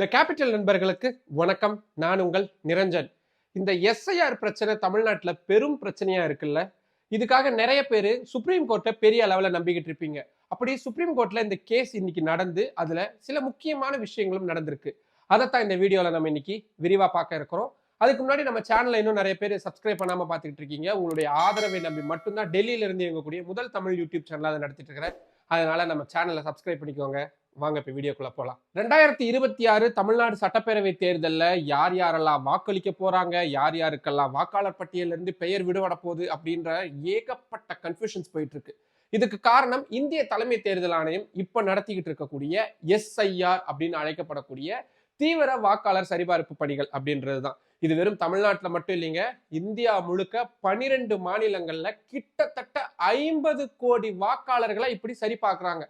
The capital நண்பர்களுக்கு வணக்கம். நான் உங்கள் நிரஞ்சன். இந்த எஸ்ஐஆர் பிரச்சனை தமிழ்நாட்டில் பெரும் பிரச்சனையா இருக்குல்ல? இதுக்காக நிறைய பேர் சுப்ரீம் கோர்ட்டை பெரிய அளவில் நம்பிக்கிட்டு இருப்பீங்க. அப்படி சுப்ரீம் கோர்ட்டில் இந்த கேஸ் இன்னைக்கு நடந்து அதில் சில முக்கியமான விஷயங்களும் நடந்திருக்கு. அதைத்தான் இந்த வீடியோவில் நம்ம இன்னைக்கு விரிவாக பார்க்க இருக்கிறோம். அதுக்கு முன்னாடி நம்ம சேனலில் இன்னும் நிறைய பேர் சப்ஸ்கிரைப் பண்ணாமல் பார்த்துக்கிட்டு இருக்கீங்க. உங்களுடைய ஆதரவை நம்பி மட்டும்தான் டெல்லியிலிருந்து இயங்கக்கூடிய முதல் தமிழ் யூடியூப் சேனலாக அதை நடத்திட்டு இருக்கிறேன். அதனால நம்ம சேனலை சப்ஸ்கிரைப் பண்ணிக்கோங்க. வாங்க இப்போ வீடியோக்குள்ளே போகலாம் ரெண்டாயிரத்தி இருபத்தி ஆறு தமிழ்நாடு சட்டப்பேரவை தேர்தலில் யார் யாரெல்லாம் வாக்களிக்க போகிறாங்க யார் யாருக்கெல்லாம் வாக்காளர் பட்டியலில் இருந்து பெயர் விடுபட போகுது அப்படின்ற ஏகப்பட்ட கன்ஃபியூஷன்ஸ் போயிட்டுருக்கு. இதுக்கு காரணம் இந்திய தலைமை தேர்தல் ஆணையம் இப்போ நடத்திக்கிட்டு இருக்கக்கூடிய எஸ்ஐஆர் அப்படின்னு அழைக்கப்படக்கூடிய தீவிர வாக்காளர் சரிபார்ப்பு பணிகள் அப்படின்றது தான். இது வெறும் தமிழ்நாட்டில் மட்டும் இல்லைங்க இந்தியா முழுக்க பனிரெண்டு மாநிலங்களில் கிட்டத்தட்ட ஐம்பது கோடி வாக்காளர்களை இப்படி சரி பார்க்குறாங்க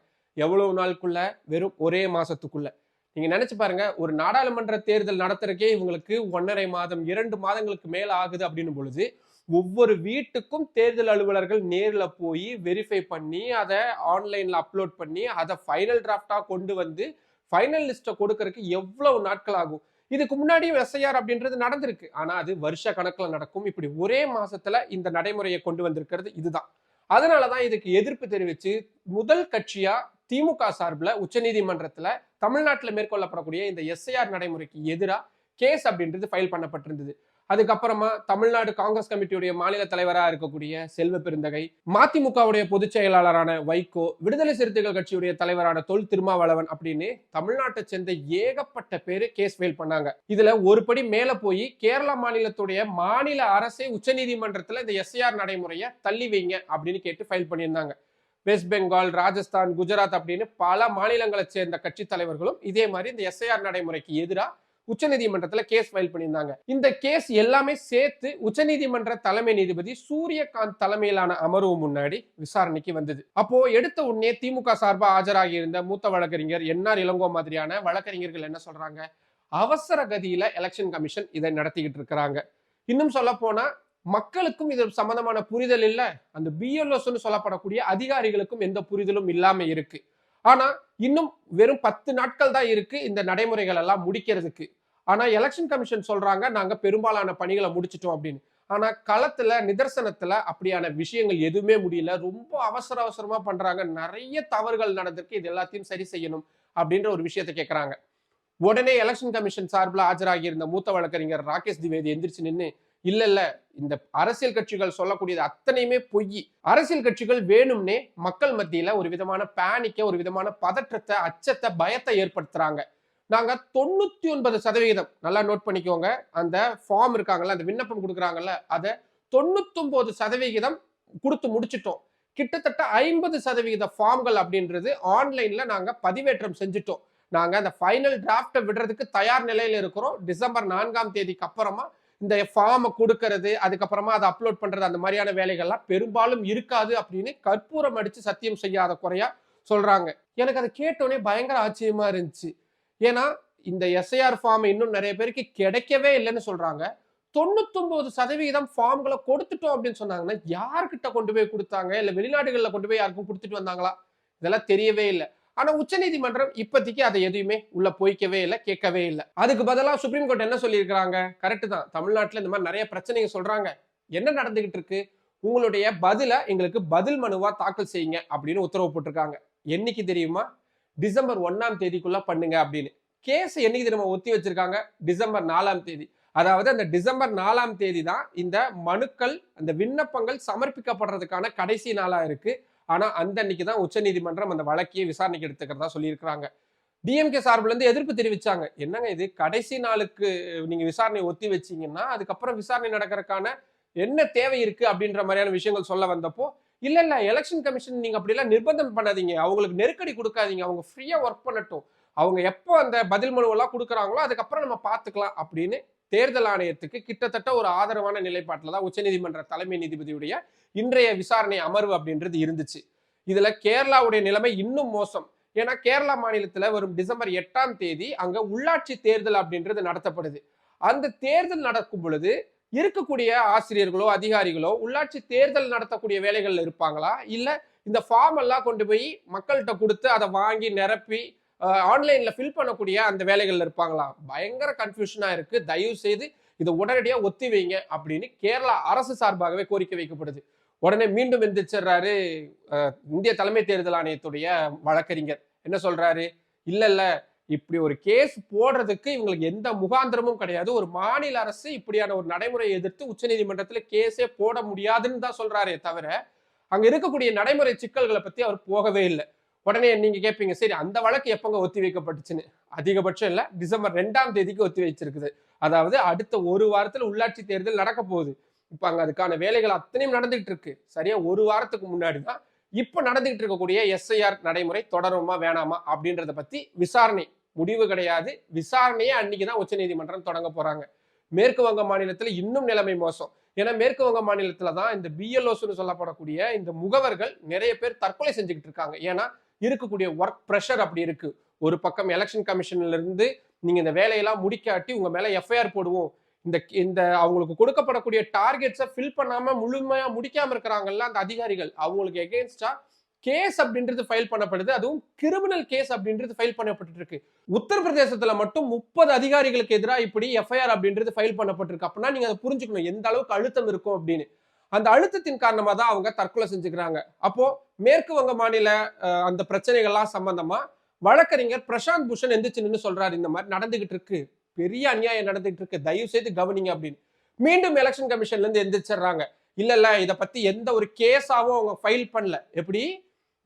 எவ்வளவு நாளுக்குள்ள? வெறும் ஒரே மாசத்துக்குள்ள. நீங்க நினைச்சு பாருங்க ஒரு நாடாளுமன்ற தேர்தல் நடத்துறக்கே இவங்களுக்கு ஒன்றரை மாதம் இரண்டு மாதங்களுக்கு மேல ஆகுது அப்படின்னு பொழுது ஒவ்வொரு வீட்டுக்கும் தேர்தல் அலுவலர்கள் நேரில் போய் வெரிஃபை பண்ணி அதை ஆன்லைனில் அப்லோட் பண்ணி அதை ஃபைனல் டிராஃப்டாக கொண்டு வந்து ஃபைனல் லிஸ்ட்டை கொடுக்கறதுக்கு எவ்வளவு நாட்கள் ஆகும்? இதுக்கு முன்னாடியும் எஸ்ஐஆர் அப்படின்றது நடந்திருக்கு. ஆனால் அது வருஷ கணக்கில் நடக்கும். இப்படி ஒரே மாசத்துல இந்த நடைமுறையை கொண்டு வந்திருக்கிறது இதுதான். அதனால தான் இதுக்கு எதிர்ப்பு தெரிவித்து முதல் கட்சியாக திமுக சார்பில் உச்சநீதிமன்றத்தில் தமிழ்நாட்டில் மேற்கொள்ளப்படக்கூடிய இந்த எஸ்ஐஆர் நடைமுறைக்கு எதிராக கேஸ் அப்படின்றது ஃபைல் பண்ணப்பட்டிருந்தது. அதுக்கப்புறமா தமிழ்நாடு காங்கிரஸ் கமிட்டியுடைய மாநில தலைவராக இருக்கக்கூடிய செல்வ பெருந்தகை மதிமுகவுடைய பொதுச் செயலாளரான வைகோ விடுதலை சிறுத்தைகள் கட்சியுடைய தலைவரான தொல் திருமாவளவன் அப்படின்னு தமிழ்நாட்டை சேர்ந்த ஏகப்பட்ட பேர் கேஸ் ஃபைல் பண்ணாங்க. இதுல ஒரு படி மேல போய் கேரள மாநிலத்துடைய மாநில அரசே உச்சநீதிமன்றத்துல இந்த எஸ்ஐஆர் நடைமுறையை தள்ளி வைங்க அப்படின்னு கேட்டு ஃபைல் பண்ணியிருந்தாங்க. வெஸ்ட் பெங்கால் ராஜஸ்தான் குஜராத் அப்படின்னு பல மாநிலங்களை சேர்ந்த கட்சி தலைவர்களும் இதே மாதிரி இந்த எஸ்ஐஆர் நடைமுறைக்கு எதிராக உச்சநீதிமன்றத்துல கேஸ் ஃபைல் பண்ணியிருந்தாங்க. இந்த கேஸ் எல்லாமே சேர்த்து உச்சநீதிமன்ற தலைமை நீதிபதி சூரியகாந்த் தலைமையிலான அமர்வு முன்னாடி விசாரணைக்கு வந்தது. அப்போ எடுத்த உடனே திமுக சார்பாக ஆஜராகி இருந்த மூத்த வழக்கறிஞர் என்ஆர் இளங்கோ மாதிரியான வழக்கறிஞர்கள் என்ன சொல்றாங்க? அவசர கதியில எலெக்ஷன் கமிஷன் இதை நடத்திக்கிட்டு இருக்கிறாங்க. இன்னும் சொல்ல போனா மக்களுக்கும் இது சம்பந்தமான புரிதல் இல்லை. அந்த பிஎல்ஓஸ்ன்னு சொல்லப்படக்கூடிய அதிகாரிகளுக்கும் எந்த புரிதலும் இல்லாம இருக்கு. ஆனா இன்னும் வெறும் பத்து நாட்கள் தான் இருக்கு இந்த நடைமுறைகள் எல்லாம் முடிக்கிறதுக்கு. ஆனா எலெக்ஷன் கமிஷன் சொல்றாங்க நாங்க பெரும்பாலான பணிகளை முடிச்சிட்டோம் அப்படின்னு. ஆனா களத்துல நிதர்சனத்துல அப்படியான விஷயங்கள் எதுவுமே முடியல. ரொம்ப அவசர அவசரமா பண்றாங்க. நிறைய தவறுகள் நடந்திருக்கு. இது எல்லாத்தையும் சரி செய்யணும் அப்படின்ற ஒரு விஷயத்த கேட்கறாங்க உடனே எலெக்ஷன் கமிஷன் சார்பில் ஆஜராகி இருந்த மூத்த வழக்கறிஞர் ராகேஷ் திவேதி எந்திரிச்சு நின்று இல்ல இல்ல. இந்த அரசியல் கட்சிகள் சொல்லக்கூடியது அத்தனையுமே பொய். அரசியல் கட்சிகள் வேணும்னே மக்கள் மத்தியில ஒரு விதமான பேனிக்க ஒரு விதமான பதற்றத்தை அச்சத்தை பயத்தை ஏற்படுத்துறாங்க. நாங்க தொண்ணூத்தி ஒன்பது சதவிகிதம் நல்லா நோட் பண்ணிக்கோங்க. அந்த ஃபார்ம் இருக்காங்கல்ல அந்த விண்ணப்பம் கொடுக்குறாங்கல்ல அதை தொண்ணூத்தொன்பது சதவிகிதம் கொடுத்து முடிச்சிட்டோம். கிட்டத்தட்ட ஐம்பது சதவிகித ஃபார்ம்கள் அப்படின்றது ஆன்லைன்ல நாங்க பதிவேற்றம் செஞ்சுட்டோம். நாங்க அந்த ஃபைனல் டிராஃப்டை விடுறதுக்கு தயார் நிலையில இருக்கிறோம். டிசம்பர் நான்காம் தேதிக்கு அப்புறமா இந்த ஃபார்மை கொடுக்கறது அதுக்கப்புறமா அதை அப்லோட் பண்றது அந்த மாதிரியான வேலைகள்லாம் பெரும்பாலும் இருக்காது அப்படின்னு கற்பூரம் அடிச்சு சத்தியம் செய்யாத குறையா சொல்றாங்க. எனக்கு அதை கேட்டோடனே பயங்கர ஆச்சரியமா இருந்துச்சு. ஏன்னா இந்த எஸ்ஐஆர் ஃபார்ம் இன்னும் நிறைய பேருக்கு கிடைக்கவே இல்லைன்னு சொல்றாங்க. தொண்ணூத்தொன்பது சதவீதம் ஃபார்ம்களை கொடுத்துட்டோம் அப்படின்னு சொன்னாங்கன்னா யார்கிட்ட கொண்டு போய் கொடுத்தாங்க? இல்லை வெளிநாடுகளில் கொண்டு போய் யாருக்கும் கொடுத்துட்டு வந்தாங்களா? இதெல்லாம் தெரியவே இல்லை. ஆனா உச்சநீதிமன்றம் இப்போதைக்கு அதை எதுவுமே உள்ள போய்க்கவே இல்லை கேட்கவே இல்லை. அதுக்கு பதிலாக சுப்ரீம் கோர்ட் என்ன சொல்லியிருக்கிறாங்க? கரெக்ட் தான். தமிழ்நாட்டில் இந்த மாதிரி நிறைய பிரச்சனைங்க சொல்றாங்க. என்ன நடந்துகிட்டு இருக்கு? உங்களுடைய பதில எங்களுக்கு பதில் மனுவா தாக்கல் செய்யுங்க அப்படின்னு உத்தரவு போட்டிருக்காங்க. என்னைக்கு தெரியுமா? டிசம்பர் ஒன்னாம் தேதிக்குள்ள பண்ணுங்க அப்படின்னு. கேஸ் என்னைக்கு தெரியுமா? ஒத்தி வச்சிருக்காங்க. டிசம்பர் நாலாம் தேதி. அதாவது அந்த டிசம்பர் நாலாம் தேதி தான் இந்த மனுக்கள் அந்த விண்ணப்பங்கள் சமர்ப்பிக்கப்படுறதுக்கான கடைசி நாளா இருக்கு. ஆனால் அந்த அன்னைக்கு தான் உச்சநீதிமன்றம் அந்த வழக்கையை விசாரணைக்கு எடுத்துக்கிறதா சொல்லியிருக்கிறாங்க. டிஎம்கே சார்பிலேருந்து எதிர்ப்பு தெரிவிச்சாங்க. என்னங்க இது? கடைசி நாளுக்கு நீங்கள் விசாரணை ஒத்தி வச்சீங்கன்னா அதுக்கப்புறம் விசாரணை நடக்கிறதுக்கான என்ன தேவை இருக்குது அப்படின்ற மாதிரியான விஷயங்கள் சொல்ல வந்தப்போ இல்லை இல்லை எலெக்ஷன் கமிஷன் நீங்கள் அப்படிலாம் நிர்பந்தம் பண்ணாதீங்க. அவங்களுக்கு நெருக்கடி கொடுக்காதீங்க. அவங்க ஃப்ரீயாக ஒர்க் பண்ணட்டும். அவங்க எப்போ அந்த பதில் மனுவெல்லாம் கொடுக்குறாங்களோ அதுக்கப்புறம் நம்ம பார்த்துக்கலாம் அப்படின்னு தேர்தல் ஆணையத்துக்கு கிட்டத்தட்ட ஒரு ஆதரவான நிலைப்பாட்டில் தான் உச்சநீதிமன்ற தலைமை நீதிபதியுடைய இன்றைய விசாரணை அமர்வு அப்படின்றது இருந்துச்சு. இதுல கேரளாவுடைய நிலைமை இன்னும் மோசம். ஏன்னா கேரளா மாநிலத்துல வரும் டிசம்பர் எட்டாம் தேதி அங்க உள்ளாட்சி தேர்தல் அப்படின்றது நடத்தப்படுது. அந்த தேர்தல் நடக்கும் பொழுது இருக்கக்கூடிய ஆசிரியர்களோ அதிகாரிகளோ உள்ளாட்சி தேர்தல் நடத்தக்கூடிய வேலைகள்ல இருப்பாங்களா? இல்ல இந்த ஃபார்ம் எல்லாம் கொண்டு போய் மக்கள்கிட்ட கொடுத்து அதை வாங்கி நிரப்பி ஆன்லைனில் ஃபில் பண்ணக்கூடிய அந்த வேலைகளில் இருப்பாங்களா? பயங்கர கன்ஃபியூஷனாக இருக்குது தயவு செய்து இதை உடனடியாக ஒத்தி வைங்க அப்படின்னு கேரளா அரசு சார்பாகவே கோரிக்கை வைக்கப்படுது. உடனே மீண்டும் எந்திரிச்சிடுறாரு இந்திய தலைமை தேர்தல் ஆணையத்துடைய வழக்கறிஞர். என்ன சொல்றாரு? இல்ல இல்ல. இப்படி ஒரு கேஸ் போடுறதுக்கு இவங்களுக்கு எந்த முகாந்திரமும் கிடையாது. ஒரு மாநில அரசு இப்படியான ஒரு நடைமுறையை எதிர்த்து உச்சநீதிமன்றத்தில் கேஸே போட முடியாதுன்னு தான் சொல்றாரே தவிர அங்க இருக்கக்கூடிய நடைமுறை சிக்கல்களை பத்தி அவர் போகவே இல்லை. உடனே நீங்க கேட்பீங்க சரி அந்த வழக்கு எப்பங்க ஒத்தி வைக்கப்பட்டுச்சுன்னு? அதிகபட்சம் இல்ல டிசம்பர் ரெண்டாம் தேதிக்கு ஒத்தி வச்சிருக்குது. அதாவது அடுத்த ஒரு வாரத்துல உள்ளாட்சி தேர்தல் நடக்க போகுது. இப்ப அங்க அதுக்கான வேலைகள் அத்தனையும் நடந்துகிட்டு இருக்கு. சரியா ஒரு வாரத்துக்கு முன்னாடி தான். இப்ப நடந்துகிட்டு இருக்கக்கூடிய எஸ்ஐஆர் நடைமுறை தொடருமா வேணாமா அப்படின்றத பத்தி விசாரணை. முடிவு கிடையாது. விசாரணையே அன்னைக்கு தான் உச்சநீதிமன்றம் தொடங்க போறாங்க. மேற்கு வங்க மாநிலத்துல இன்னும் நிலைமை மோசம். ஏன்னா மேற்கு வங்க மாநிலத்துல தான் இந்த பிஎல்ஓஸ்னு சொல்லப்படக்கூடிய இந்த முகவர்கள் நிறைய பேர் தற்கொலை செஞ்சுக்கிட்டு இருக்காங்க. ஏன்னா இருக்கக்கூடிய ஒர்க் ப்ரெஷர் அப்படி இருக்கு. ஒரு பக்கம் எலெக்ஷன் கமிஷன்ல இருந்து நீங்க இந்த வேலையெல்லாம் முடிக்காட்டி உங்க மேல எஃப்ஐஆர் போடுவோம். இந்த இந்த அவங்களுக்கு கொடுக்கப்படக்கூடிய டார்கெட்ஸை ஃபில் பண்ணாம முழுமையா முடிக்காம இருக்கிறாங்கல்ல அந்த அதிகாரிகள் அவங்களுக்கு எகேன்ஸ்டா கேஸ் அப்படின்றது ஃபைல் பண்ணப்படுது. அதுவும் கிரிமினல் கேஸ் அப்படின்றது ஃபைல் பண்ணப்பட்டு இருக்கு. உத்தரப்பிரதேசத்துல மட்டும் முப்பது அதிகாரிகளுக்கு எதிராக இப்படி எஃப்ஐஆர் அப்படின்றது ஃபைல் பண்ணப்பட்டிருக்கு. அப்படின்னா நீங்க அதை புரிஞ்சுக்கணும். எந்த அளவுக்கு அழுத்தம் இருக்கும் அப்படின்னு. அந்த அழுத்தத்தின் காரணமாக தான் அவங்க தற்கொலை செஞ்சுக்கிறாங்க. அப்போ மேற்கு வங்க மாநில அந்த பிரச்சனைகள்லாம் சம்பந்தமா வழக்கறிஞர் பிரசாந்த் பூஷன் எந்திரிச்சு நின்று சொல்றாரு இந்த மாதிரி நடந்துகிட்டு இருக்கு. பெரிய அநியாயம் நடந்துகிட்டு இருக்கு. தயவு செய்து கவனிங்க அப்படின்னு. மீண்டும் எலெக்ஷன் கமிஷன்ல இருந்து எந்திரிச்சிடுறாங்க. இல்ல இல்ல இதை பத்தி எந்த ஒரு கேஸாவும் அவங்க ஃபைல் பண்ணல. எப்படி?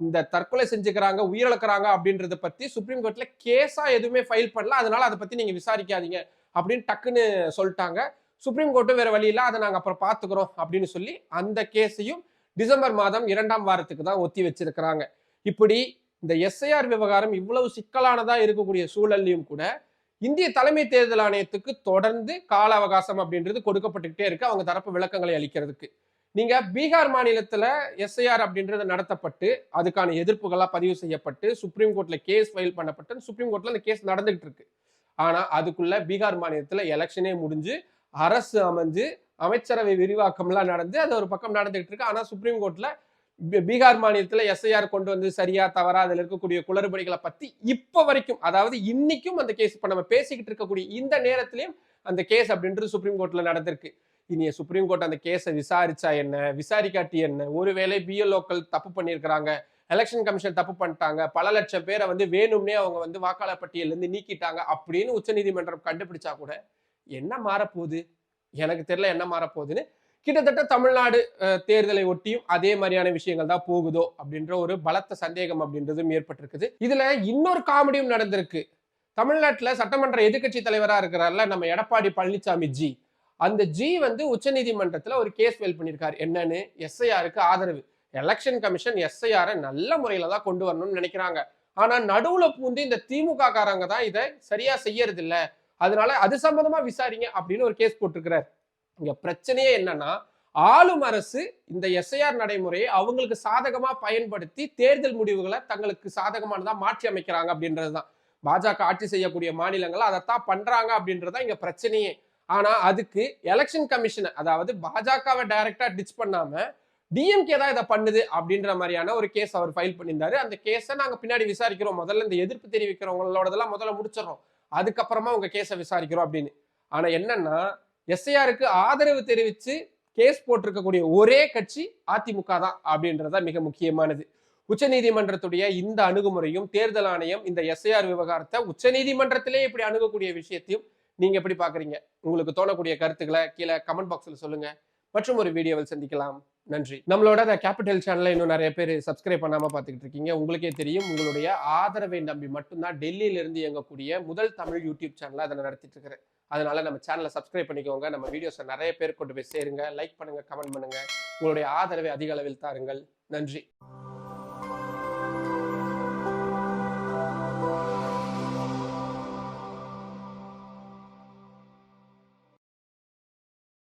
இந்த தற்கொலை செஞ்சுக்கிறாங்க உயிரிழக்கிறாங்க அப்படின்றத பத்தி சுப்ரீம் கோர்ட்ல கேஸா எதுவுமே ஃபைல் பண்ணல. அதனால அதை பத்தி நீங்க விசாரிக்காதீங்க அப்படின்னு டக்குன்னு சொல்லிட்டாங்க. சுப்ரீம் கோர்ட்டும் வேற வழி இல்லை. அதை நாங்கள் அப்புறம் பார்த்துக்கிறோம் அப்படின்னு சொல்லி அந்த கேஸையும் டிசம்பர் மாதம் இரண்டாம் வாரத்துக்கு தான் ஒத்தி வச்சிருக்கிறாங்க. இப்படி இந்த எஸ்ஐஆர் விவகாரம் இவ்வளவு சிக்கலானதா இருக்கக்கூடிய சூழல்லையும் கூட இந்திய தலைமை தேர்தல் ஆணையத்துக்கு தொடர்ந்து கால அவகாசம் அப்படின்றது கொடுக்கப்பட்டுக்கிட்டே இருக்கு. அவங்க தரப்பு விளக்கங்களை அளிக்கிறதுக்கு. நீங்க பீகார் மாநிலத்துல எஸ்ஐஆர் அப்படின்றது நடத்தப்பட்டு அதுக்கான எதிர்ப்புகளா பதிவு செய்யப்பட்டு சுப்ரீம் கோர்ட்ல கேஸ் ஃபைல் பண்ணப்பட்டு சுப்ரீம் கோர்ட்ல அந்த கேஸ் நடந்துகிட்டு இருக்கு. ஆனா அதுக்குள்ள பீகார் மாநிலத்துல எலெக்ஷனே முடிஞ்சு அரசு அமைஞ்சு அமைச்சரவை விரிவாக்கம்லாம் நடந்து அது ஒரு பக்கம் நடந்துகிட்டு இருக்கு. ஆனால் சுப்ரீம் கோர்ட்ல பீகார் மாநிலத்தில் எஸ்ஐஆர் கொண்டு வந்து சரியா தவறா அதில் இருக்கக்கூடிய குளறுபடிகளை பத்தி இப்போ வரைக்கும் அதாவது இன்னைக்கும் அந்த கேஸ் இப்போ நம்ம பேசிக்கிட்டு இருக்கக்கூடிய இந்த நேரத்திலையும் அந்த கேஸ் அப்படின்றது சுப்ரீம் கோர்ட்ல நடந்திருக்கு. இனிய சுப்ரீம் கோர்ட் அந்த கேஸை விசாரிச்சா என்ன? விசாரிக்காட்டி என்ன? ஒருவேளை பிஎல்ஓக்கள் தப்பு பண்ணியிருக்கிறாங்க. எலெக்ஷன் கமிஷன் தப்பு பண்ணிட்டாங்க. பல லட்சம் பேரை வந்து வேணும்னே அவங்க வந்து வாக்காளர் பட்டியல்ல இருந்து நீக்கிட்டாங்க அப்படின்னு உச்சநீதிமன்றம் கண்டுபிடிச்சா கூட என்ன மாறப்போகுது? எனக்கு தெரியல என்ன மாறப்போகுதுன்னு. கிட்டத்தட்ட தமிழ்நாடு தேர்தலை ஒட்டியும் அதே மாதிரியான விஷயங்கள் தான் போகுதோ அப்படின்ற ஒரு பலத்த சந்தேகம் அப்படின்றதும் ஏற்பட்டிருக்குது. இதுல இன்னொரு காமெடியும் நடந்திருக்கு. தமிழ்நாட்டில் சட்டமன்ற எதிர்க்கட்சி தலைவராக இருக்கிறார்ல நம்ம எடப்பாடி பழனிசாமி ஜி. அந்த ஜி வந்து உச்சநீதிமன்றத்தில் ஒரு கேஸ் ஃபைல் பண்ணியிருக்காரு என்னன்னு? எஸ்ஐஆருக்கு ஆதரவு. எலெக்ஷன் கமிஷன் எஸ்ஐஆரை நல்ல முறையில் தான் கொண்டு வரணும்னு நினைக்கிறாங்க. ஆனால் நடுவில் பூந்து இந்த திமுக காரங்க தான் இதை சரியாக செய்யறதில்லை. அதனால அது சம்பந்தமா விசாரிங்க அப்படின்னு ஒரு கேஸ் போட்டிருக்கிறார். இங்க பிரச்சனையே என்னன்னா ஆளும் அரசு இந்த எஸ்ஐஆர் நடைமுறையை அவங்களுக்கு சாதகமா பயன்படுத்தி தேர்தல் முடிவுகளை தங்களுக்கு சாதகமானதா மாற்றி அமைக்கிறாங்க அப்படின்றதுதான். பாஜக ஆட்சி செய்யக்கூடிய மாநிலங்கள் அதைத்தான் பண்றாங்க அப்படின்றதுதான் இங்க பிரச்சனையே. ஆனா அதுக்கு எலெக்ஷன் கமிஷனை அதாவது பாஜகவை டைரக்டா டிச் பண்ணாம டிஎம்கே தான் இதை பண்ணுது அப்படின்ற மாதிரியான ஒரு கேஸ் அவர் ஃபைல் பண்ணியிருந்தாரு. அந்த கேஸை நாங்கள் பின்னாடி விசாரிக்கிறோம். முதல்ல இந்த எதிர்ப்பு தெரிவிக்கிறவங்களோடதெல்லாம் முதல்ல முடிச்சிடறோம். அதுக்கப்புறமா உங்க கேஸை விசாரிக்கிறோம் அப்படின்னு. ஆனா என்னன்னா எஸ்ஐஆருக்கு ஆதரவு தெரிவிச்சு கேஸ் போட்டிருக்கக்கூடிய ஒரே கட்சி அதிமுக தான் அப்படின்றத மிக முக்கியமானது. உச்சநீதிமன்றத்துடைய இந்த அணுகுமுறையும் தேர்தல் ஆணையம் இந்த எஸ்ஐஆர் விவகாரத்தை உச்சநீதிமன்றத்திலே இப்படி அணுகக்கூடிய விஷயத்தையும் நீங்க எப்படி பாக்குறீங்க உங்களுக்கு தோணக்கூடிய கருத்துக்களை கீழே கமெண்ட் பாக்ஸ்ல சொல்லுங்க. மற்றும் ஒரு வீடியோவில் சந்திக்கலாம். நன்றி. நம்மளோட அந்த கேபிட்டல் சேனலை இன்னும் நிறைய பேர் சப்ஸ்கிரைப் பண்ணாமல் பார்த்துக்கிட்டு இருக்கீங்க. உங்களுக்கே தெரியும் உங்களுடைய ஆதரவை நம்பி மட்டும்தான் டெல்லியிலிருந்து இயங்கக்கூடிய முதல் தமிழ் யூடியூப் சேனலாக அதை நடத்திட்டு இருக்கிறேன். அதனால நம்ம சேனலை சப்ஸ்கிரைப் பண்ணிக்கோங்க. நம்ம வீடியோஸை நிறைய பேர் கொண்டு போய் சேருங்க. லைக் பண்ணுங்க கமெண்ட் பண்ணுங்க. உங்களுடைய ஆதரவை அதிக அளவில் தாருங்கள். நன்றி.